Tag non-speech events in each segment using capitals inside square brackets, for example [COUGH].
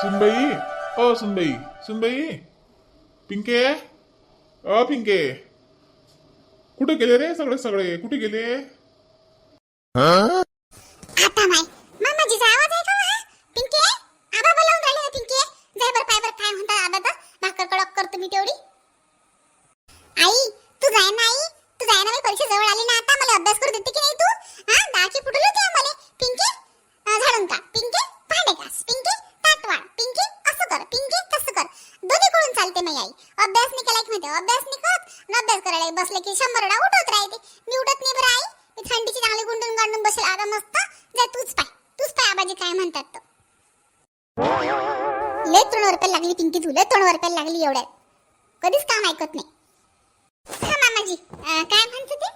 सुनबाई ओ सुनबाई सुनबाई पिंके अ पिंके कुठे गेले रे सगळे सगळे? कुठे गेले? आता माय मामाजीचा आवाज आहे का हो, हा. पिंके आबा बोलावून राहिले ना पिंके जाय बर पाय बर काय म्हणता आबा तर. भाकर कडक करतो मी तेवढी. आई तू जाय ना आई. तू जाय ना मी परीक्षा जवळ आली ना आता. मला अभ्यास करू देते की नाही तू हा डाळची फुटली होती मला पिंके अं, झाडून काढ पिंके भांडे घास पिंके ताट वाढ पिंके असं कर पिंके तसं कर दोन्ही कडून चालते मी आई अभ्यास नाही केला की माहिती अभ्यास नाही करत न अभ्यास करायला बसले की शंभर वेळा उठत राहते मी उठत नाही बरं आई मी थंडीची चांगली गुंडून गांडून बसेल आता मस्त जा तूच पाय आबाजी काय म्हणतात तर लय तोंडवर पेल लागली पिंकी तू लय तोंडवर पेल लागली एवढ्यात कधीच काम ऐकत नाही. हा मामाजी अं, काय म्हणते ते?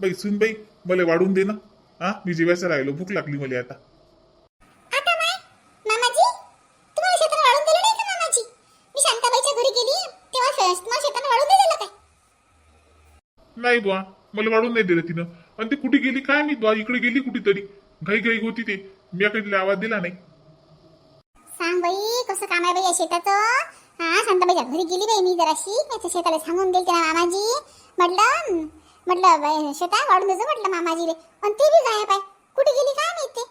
बाई सुनबाई मला वाढून दे ना. हा मी जेवायचं राहिलो भूक लागली मला आता. आता माय मामाजी तुम्हाला शेतात वाढून दिलं नाही का मामाजी? मी शांताबाईच्या घरी गेली तेव्हा श- तुम्हाला शेतात वाढून नाही दिलं काय? नाही बुवा मला वाढून नाही दिलं तिनं. आणि ती कुठे गेली काय मी बुवा? इकडे गेली कुठेतरी. घाई घाई होती ते. मी काही आवाज दिला नाही. सांग बाई कसं काम आहे बाई या शेताचं? हा शांताबाईच्या घरी गेली बाई मी जराशी. त्याच्या शेताला सांगून गेली त्या मामाजी. म्हटलं म्हटलं बाई, शेतात वाढून द्यायचं म्हटलं मामाजीले. आणि ती बी गायब आहे. कुठे गेली काय माहिती?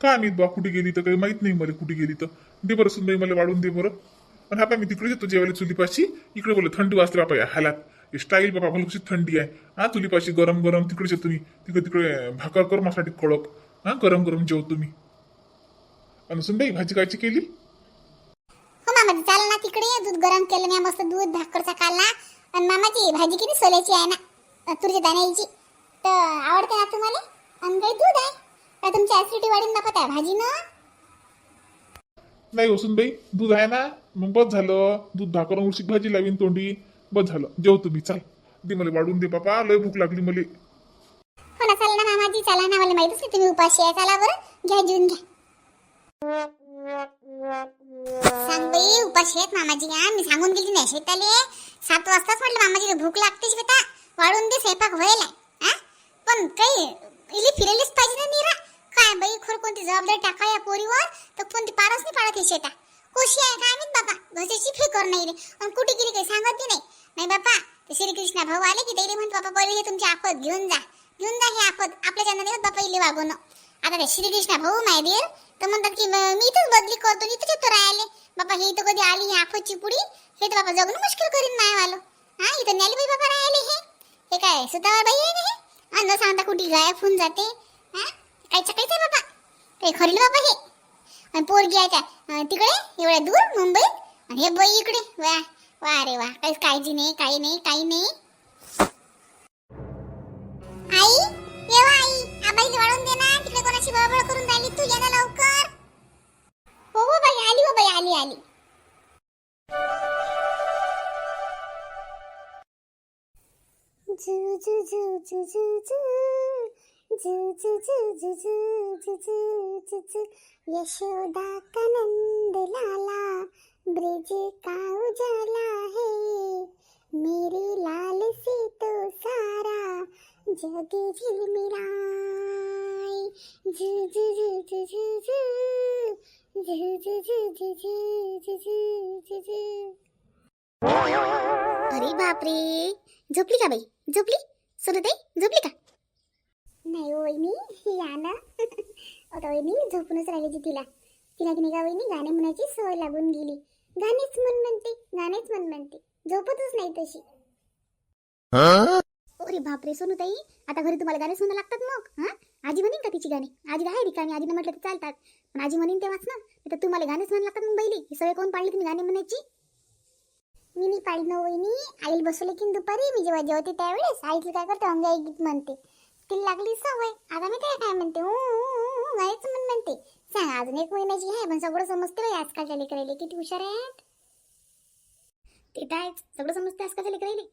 काय मी बुवा कुठे गेली तर? काही माहीत नाही मला कुठे गेली तर. दे बरं सुनबाई मला वाढून दे बरं. आणि आता मी तिकडे येतो जेवायला चुलीपाशी. इकडे बोल थंडी वाजते बापा या हालात. स्टाईल बाबा मला कशी थंडी आहे. हा चुलीपाशी गरम गरम तिकडे येतो मी तिकडे तिकडे भाकर कर माझ्यासाठी कडक हा गरम गरम जेवतो मी आणि सुनबाई भाजी कायची केली? हो मामाजी चाल ना तिकडे. दूध गरम केलं मी मस्त दूध भाकरचा काढला आणि मामाची भाजी किती सोल्याची आहे ना? तुरीच्या दाण्याची. तर आवडते ना तुम्हाला? आणि काही दूध आहे. काय तुमची ऍसिडिटी वाढीन बापा त्या भाजीनं नाही हो सुनबाई दूध आहे ना? मग बस झालं. दूध भाकर उशीक भाजी लावीन तोंडी. बस झालं. जेव तुम्ही चाल. दे मला वाढून दे बापा लय भूक लागली मला. हो ना चाल ना मामाजी. चला ना मला माहितच नाही तुम्ही उपाशी आहे. चला बरं. घ्या जेवून घ्या. सांग बाई उपाशी आहेत मामाजी. या मी सांगून गेली नाही शेताले. सात वाजताच म्हटलं मामाजी भूक लागते बेटा. वाढून दे स्वयंपाक व्हायला. हा? पण काही इली फिरेलीच पाहिजे ना नीरा. काय बाई खोर कोणती जबाबदारी टाका या पोरीवर. तर कोणती पारच नाही पाडत हे शेता. कोशी आहे काय माहीत बाबा. घसेची फिकर नाही रे. आणि कुठे गेली काही सांगत नाही. नाही बापा ते श्रीकृष्ण भाऊ आले की त्याला म्हणतो बाप्पा पहिले हे तुमची आफत घेऊन जा. घेऊन जा हे आफत. आपल्या ज्यांना देत बापा इले वागवणं. आता ते श्रीकृष्ण भाऊ मायदेर तर म्हणतात की मी इथंच बदली करतो इथंच येतो राहिले बाबा हे इथं कधी आली ही आफतची पुडी हे तर बाबा जगणं मुश्किल करीन मायवालो. हा इथं न्याली बाई बाबा राहिले हे. हे काय सुतावर बाई आहे ना हे? अन्न सांगता कुठे गायब होऊन जाते. हा काय चकायचं आहे बाबा काही खरलं बाबा हे. आणि पोरगी आहे त्या तिकडे एवढ्या दूर मुंबईत. आणि हे बाई इकडे वा वा रे वा. काहीच काळजी नाही काही नाही काही नाही. आई येवा आई. आबाई वाढून दे ना. तिकडे कोणाशी बळबळ करून राहिली तू? ये ना लवकर. हो हो बाई आली हो बाई आली आली. झू झू झू झू झू झू. यशोदा कनंद लाला ब्रिज का उजाला है मेरी लाल से तो सारा जग झिलमिलाए झु झु झु झु झु झु झु झु झु झु झु झु झु झु अरे बापरे झोपली का बाई झोपली सुनते झोपली का नाही वहिनी या ना. आता वहिनी झोपूनच राहिली तिला. तिला की नाही का वहिनी गाणे म्हणायची सवय लागून गेली. गाणेच मन म्हणते गाणेच मन म्हणते. झोपतच नाही तशी. अरे बापरे सोनूताई आता घरी तुम्हाला गाणे सुना लागतात मग हा? आजी म्हणीन का तिची गाणी? आजी आहे रिकामी आजीने म्हटलं ते चालतात. पण आजी म्हणीन तेव्हाच ना तर तुम्हाला गाणेच म्हणायला लागतात मग बैली. ही सवय कोण पाळली तुम्ही गाणे म्हणायची? मी नाही पाळली ना वहिनी. आईला बसवले की दुपारी मी जेव्हा जेवते त्यावेळेस आईची काय करते अंगाई गीत म्हणते. तिला लागली सवय. आता मी काय काय म्हणते? गायच म्हण म्हणते. सांग अजून एक महिन्याची आहे पण सगळं समजते बाई आजकालच्या लेकराले किती हुशार आहेत. ते तर आहेच. सगळं समजते आजकालच्या लेकराले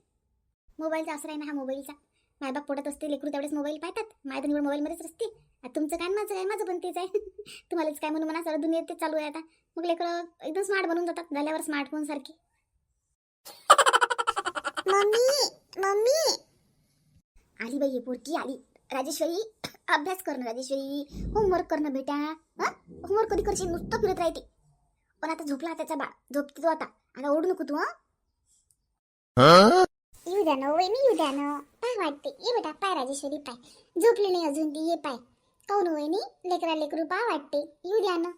मोबाईलचा असं आहे ना हा मोबाईलचा. मायबाप पोटात असते लेकरू तेवढेच मोबाईल पाहतात. माय तर निवड मोबाईलमध्येच असते आता तुमचं काय माझं काय? माझं पण तेच आहे. [LAUGHS] तुम्हालाच काय म्हणून म्हणा सगळं दुनियेत तेच चालू आहे आता. मग लेकरं एकदम स्मार्ट बनून जातात झाल्यावर स्मार्टफोन सारखे. [LAUGHS] Mummy mummy. आली बाई पोरगी आली. राजेश्वरी अभ्यास करणं राजेश्वरी. होमवर्क करणं बेटा. हा? होमवर्क कधी करशील? नुसतं फिरत राहते. पण आता झोपला त्याचा बाळ. झोपते तो आता. आता ओढू नको तू हा? येऊ द्या ना वहिनी येऊ द्या ना. पाय वाटते ये बेटा पाय राजेश्वरी पाय. झोपली नाही अजून ती ये पाय. काऊन वहिनी लेकरा लेकरू पाय वाटते येऊ द्या ना.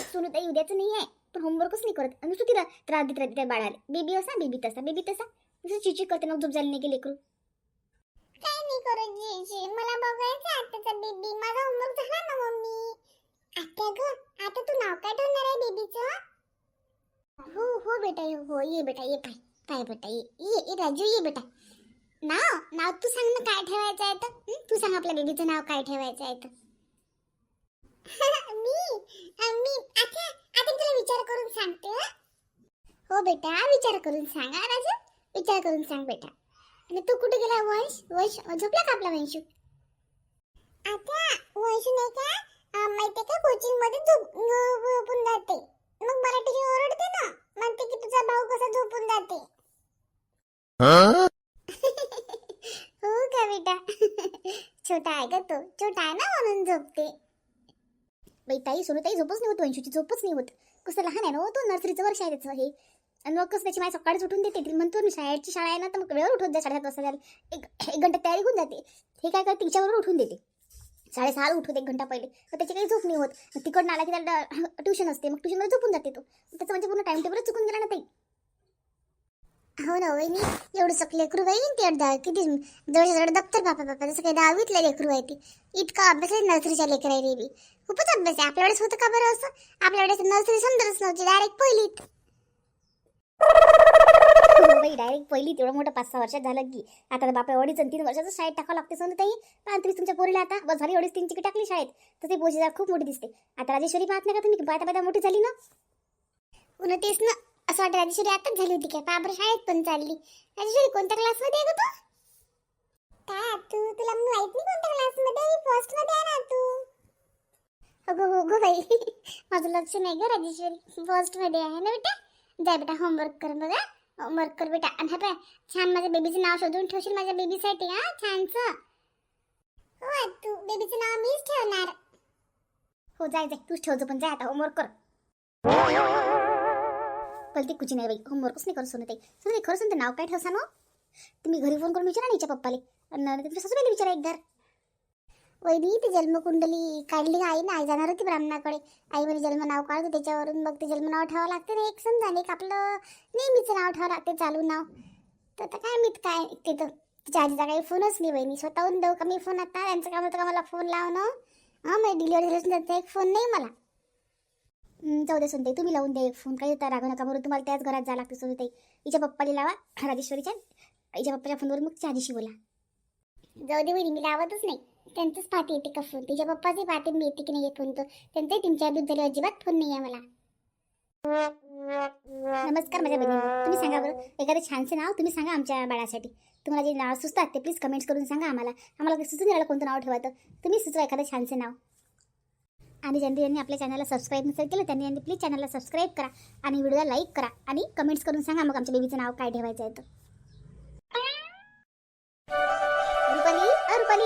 सोनू ताई उद्याचं नाही आहे. पण होमवर्कच नाही करत? आणि नुसतं तिला त्रास देत राहते त्या बाळाला. बेबी असा बेबी तसा बेबी तसा. नुसतं चिची करते मग झोप झाली नाही की लेकरू. काय नाही करत जीजी मला बघायचं आताचा बेबी माझा होमवर्क झाला ना मम्मी? आता ग आता तू नाव काय ठेवणार आहे बेबीचं हो हो बेटा ये, हो ये बेटा ये पाय पाय बेटा ये ये ये राजू ये बेटा. नाव नाव तू सांग ना काय ठेवायचं आहे तर. तू सांग आपल्या बेबीचं नाव काय ठेवायचं आहे तर. [LAUGHS] मी? मी आता आता तुला विचार करून सांगते हो? बेटा विचार करून सांग राजू? विचार करून सांग बेटा. आणि तू कुठे गेला वंश? वंश झोपला का आपला वंशू? आता वंशू नाही का? अं, माहितीये का कोचिंगमध्ये झोप झोपून जाते. मग टीचर ओरडते ना? म्हणते की तुझा भाऊ कसा झोपून जाते. हो का बेटा? छोटा आहे का तो? छोटा आहे ना म्हणून झोपते. बाई ताई सोनू ताई झोपच नाही होत वंशूची झोपच नाही होत. कसं लहान आहे ना हो, तो नर्सरीचं वर्ष आहे त्याचं हे. आणि मग कसं त्याची माय सकाळीच उठून देते. ती म्हणतो ना शाळेची शाळा आहे ना तर मग वेळेवर उठून जाते साडेसात वाजता झाली एक एक घंटा तयारी होऊन जाते. हे काय करते तिच्याबरोबर उठून देते. साडेसहाला उठून एक घंटा पहिले. तर त्याची काही झोप नाही होत. मग तिकडनं आला की त्याला ट्युशन असते. मग ट्युशनमध्ये झोपून जाते तो. त्याचं म्हणजे पूर्ण टाइम टेबलच चुकून गेला ना ताई. हो ना वहिनी एवढं सकले लेकरू बाई ते अर्धा किती जवळच्या जवळ दप्तर बापा बापा. जसं काही दहावीतलं लेकरू आहे ती. इतका अभ्यास आहे नर्सरीच्या लेकर आहे रेबी खूपच अभ्यास आहे. आपल्या वेळेस होतं का बरं असं? आपल्या वेळेस नर्सरी समजतच नव्हती. डायरेक्ट पहिलीत. बाई डायरेक्ट पहिली तेवढं मोठं पाच सहा वर्षात झालं की. आता तर बापा एवढीच आणि तीन वर्षाचं शाळेत टाकावं लागते समजा ताई? पण तुम्ही तुमच्या पोरीला आता. बस झाली एवढीच तीनची टाकली शाळेत. तर ते पोची खूप मोठी दिसते. आता राजेश्वरी पाहत नाही का तुम्ही? पाहता पाहता मोठी झाली ना? पुन्हा तेच ना. असं वाटतं राजेश्वरी आताच झाली होती काय? बाबर शाळेत पण चालली. राजेश्वरी कोणत्या क्लासमध्ये आहे ग तू? काय तू? तुला माहीत नाही कोणत्या क्लासमध्ये फर्स्टमध्ये आहे ना तू? अगो हो गो बाई. [LAUGHS] माझं लक्ष नाही ग राजेश्वरी. फर्स्टमध्ये आहे ना बेटा? जाय बेटा होमवर्क कर बघा होमवर्क कर बेटा. आणि हा पाय छान माझ्या बेबीचं नाव शोधून ठेवशील माझ्या बेबीसाठी हा? छानचं हो तू बेबीचं नाव मीच ठेवणार. हो जाय जाय. तूच ठेवतो पण जाय आता होमवर्क कर. पलती कुची नाही बाई होमवर्कच नाही करू सोनताई. सोनताई खरं सांगते नाव काय ठेवसा ना हो? तुम्ही घरी फोन करून विचारा ना हिच्या पप्पाले. आणि तुमच्या सासूबाईला विचारा एकदा वहिनी ती जन्मकुंडली. काढली आई ना आई जाणार होती ब्राह्मणाकडे. आई म्हणजे जन्म नाव काढतो त्याच्यावरून. मग ते जन्म नाव ठेवावं लागते ना एक समजा एक आपलं नेहमीचं नाव ठेवावं लागते चालू नाव. तर आता काय मी काय ते तर तिच्या आजीचा काही फोनच नाही बहिणी स्वतःहून देऊ का मी फोन आता? त्यांचं काम होतं का मला फोन लावणं? हां मग डिलिव्हरी झाल्यापासून त्यांचा एक फोन नाही मला. जाऊ दे सोनताई तुम्ही लावून द्या एक फोन. काही होता रागू नका बरोबर तुम्हाला त्याच घरात जावं लागतं सोनताई. हिच्या पप्पाला लावा राजेश्वरीच्या. हिच्या पप्पाच्या फोनवर मग त्या दिवशी बोला. जाऊ दे बहिणी मी लावतच नाही. त्यांचंच पाहते येते का फोन तिच्या पप्पाचे पाहते मी येते की नाही फोन तो त्यांचाही तीन चार दिवस झाले अजिबात फोन नाही आहे मला नमस्कार माझ्या बहिणी तुम्ही सांगा बरं एखादं छानसे नाव तुम्ही सांगा आमच्या बाळासाठी. तुम्हाला जे नाव सुचतात ते प्लीज कमेंट्स करून सांगा आम्हाला. आम्हाला सुचून राहिलं कोणतं नाव ठेवायचं? तुम्ही सुचवा एखादं छानसे नाव. आणि ज्यांनी ज्यांनी आपल्या चॅनलला सबस्क्राईब नसेल केलं त्यांनी यांनी प्लीज चॅनलला सबस्क्राईब करा आणि व्हिडिओला लाईक करा आणि कमेंट्स करून सांगा मग आमच्या बेबीचं नाव काय ठेवायचं आहे तर.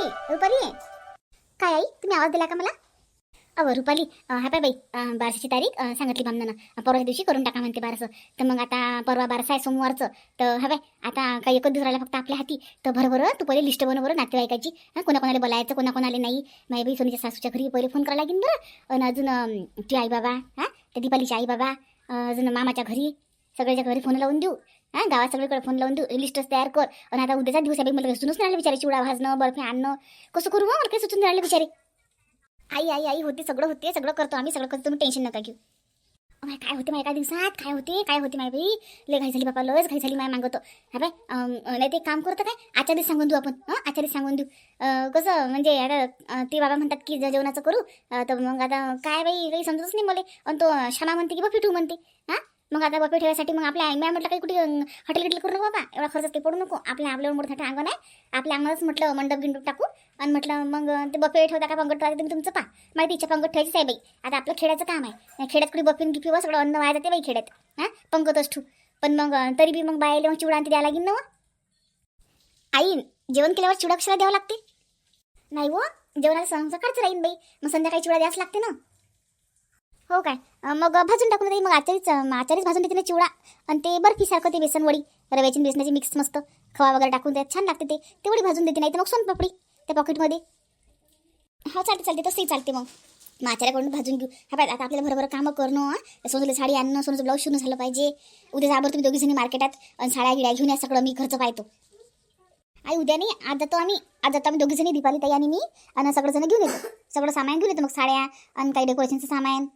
रुपाली. रुपाली. काय आई तुम्ही आवाज दिला का मला? अव रुपाली हा पाय बाई. बारशाची तारीख अं, सांगितली बामनानं परवाच्या दिवशी करून टाका म्हणते बारसं. तर मग आता परवा बारसा आहे सोमवारचं. तर हवंय आता काही एकच दिवस राहिला फक्त आपल्या हाती. तर भरभर तू पहिले लिस्ट बनव बरं नातेवाईकाची हां कोणाकोणाला बोलायचं कोणाकोणाला नाही. माझ्या बाई सोनीच्या सासूच्या घरी पहिले फोन करायला लागेल बरं. आणि अजून ती आई बाबा हां तर दीपालीची आई बाबा अजून मामाच्या घरी सगळ्याच्या घरी फोन लावून देऊ. हां गावात सगळीकडे फोन लावून देऊ लिस्टच तयार कर. आणि आता उद्याचा दिवस आहे बाई मला काही सुनूच नाही राहिलं बिचारे चिवडा भाजणं बर्फी आणणं. कसं करू मग? मला काही सुचून राहिले बिचारे. आई आई आई होते सगळं होते सगळं करतो आम्ही सगळं करतो तुम्ही टेन्शन नका घेऊ. अमाय, काय होते माझ्या एका दिवसात? काय होते? काय होते माय बाई? लय घाई झाली बापा लयच घाई झाली माय मागवतो हा बाय अं, नाही ते एक काम करतं काय? आचार्य सांगून देऊ आपण. हां आचार्य सांगून देऊ. अं, कसं म्हणजे आता अं, ते बाबा म्हणतात की जे- जेवणाचं करू. अं, तर मग आता काय बाई काही समजतच नाही मला. आणि तो क्षमा म्हणते की बा पिठू म्हणते. हां? मग आता बफे ठेवायसाठी मग आपल्या मी म्हटलं काही कुठे हॉटेल गिटेल करू नको बाबा. एवढा खर्च काही पडू नको. आपल्या आपल्यावर मोठं अंगण आहे. आपल्या अंगणातच म्हटलं मंडप गिंडूप टाकू. आणि म्हटलं मग ते बफे ठेवता का? पंगत ठेवायचं तुम्ही तुमचं पा माहिती इच्छा पंगत ठेवायची आहे बाई. आता आपलं खेड्याचं काम आहे. नाही खेड्यात कुठे बफेन गिफी सगळं अन्न वाया जाते बाई खेड्यात. हां? पंगतच ठेवू. पण मग तरी बी मग बायला मग चिवडा आणते द्यायला लागेल ना हो. आई जेवण केल्यावर चिवडा कशाला द्यावं लागते? नाही हो जेवणाला सं सकाळचं राहीन बाई. मग संध्याकाळी चिवडा द्यास लागते ना. हो काय? मग भाजून टाकून देते मग आचारीच आचारीच भाजून देते ना चिवडा. आणि ते बर्फीसारखं ते बेसन वडी रव्याची बेसनाची मिक्स मस्त. खवा वगैरे टाकून त्यात छान लागते ते. तेवढी भाजून देते नाही तर मग सोनपापडी त्या पॉकेटमध्ये हो चालते चालते तसंही चालते मग. मग भाजून घेऊ. हा पाहिजे आता आपल्याला बरोबर कामं करणं सोनूला साडी आणणं सोनूचं ब्लाऊज शिवणं झालं पाहिजे. उद्या जाबर तुम्ही दोघी जणी मार्केटात आणि साड्या गिड्या घेऊन या सगळं मी खर्च पाहतो. आई उद्या नाही आज जातो आम्ही आज जातो आम्ही दोघी जणी दीपाली ताई आणि मी आणि सगळं जण घेऊन येतो. सगळं सामान घेऊन येतो मग साड्या आणि काही डेकोरेशनचं सामान.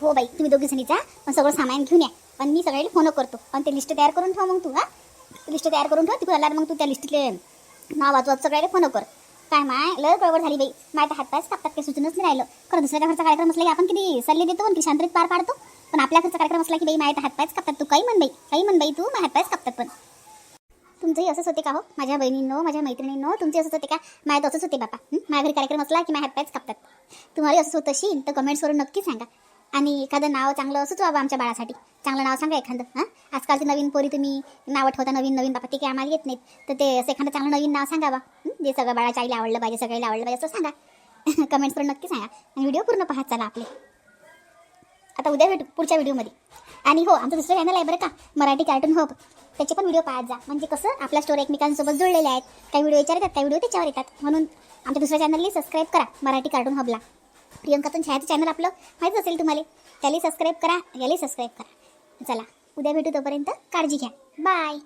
हो बाई तुम्ही दोघी जणीचा पण सगळं सामान घेऊन या. पण मी सगळ्याला फोन करतो. पण ते लिस्ट तयार करून ठेव मग तू हा? लिस्ट तयार करून ठेव तिकडे आल्यावर मग तू त्या लिस्टले नाव वाचवत सगळ्याला फोन कर. काय माय लय गडबड झाली बाई. माय तर हातपायच कापतात काही सुचूनच नाही राहिलं. खरं दुसऱ्या घरचा कार्यक्रम असला की आपण किती सल्ले देतो पण की पार पाडतो. पण आपल्या घरचा कार्यक्रम असला की बाई माय तर हातपायच कापतात. तू काही म्हण बाई काही म्हण बाई तू माझ्या हातपायच कापतात पण. तुमचंही असंच होते का हो? माझ्या बहिणींनो माझ्या मैत्रिणींनो तुमचे असंच होते का? माझ्या असंच होते बापा. माझ्या घरी कार्यक्रम असला की माझ्या हातपायच कापतात. तुम्हाला असंच होत असेल तर कमेंट्सवरून नक्की सांगा. आणि एखादं नाव चांगलं असंच व्हावं आमच्या बाळासाठी. चांगलं नाव सांगा एखादं हां? आजकालचे नवीन पोरी तुम्ही नावं ठेवता नवीन नवीन बापा ते काही आम्हाला येत नाहीत. तर ते असं एखादं चांगलं नवीन नाव सांगा बा जे सगळं बाळाच्या आईला आवडलं पाहिजे सगळ्याला आवडलं पाहिजे असं सांगा. [LAUGHS] कमेंट्स करून नक्की सांगा. आणि व्हिडिओ पूर्ण पाहत चला आपले. आता उद्या भेटू पुढच्या व्हिडिओमध्ये. आणि हो आमचं दुसरं चॅनल आहे बरं का मराठी कार्टून हब त्याचे पण व्हिडिओ पाहत जा. म्हणजे कसं आपल्या स्टोरी एकमेकांसोबत जुळलेल्या आहेत. काही व्हिडिओ विचारतात काही व्हिडिओ त्याच्यावर येतात. म्हणून आमच्या दुसऱ्या चॅनलला सबस्क्राईब करा मराठी कार्टून हबला प्रियंकाचं छायाचं चॅनल आपलं माहीत असेल तुम्हाला त्याला सबस्क्राईब करा याला सबस्क्राईब करा. चला उद्या भेटू तोपर्यंत काळजी घ्या. बाय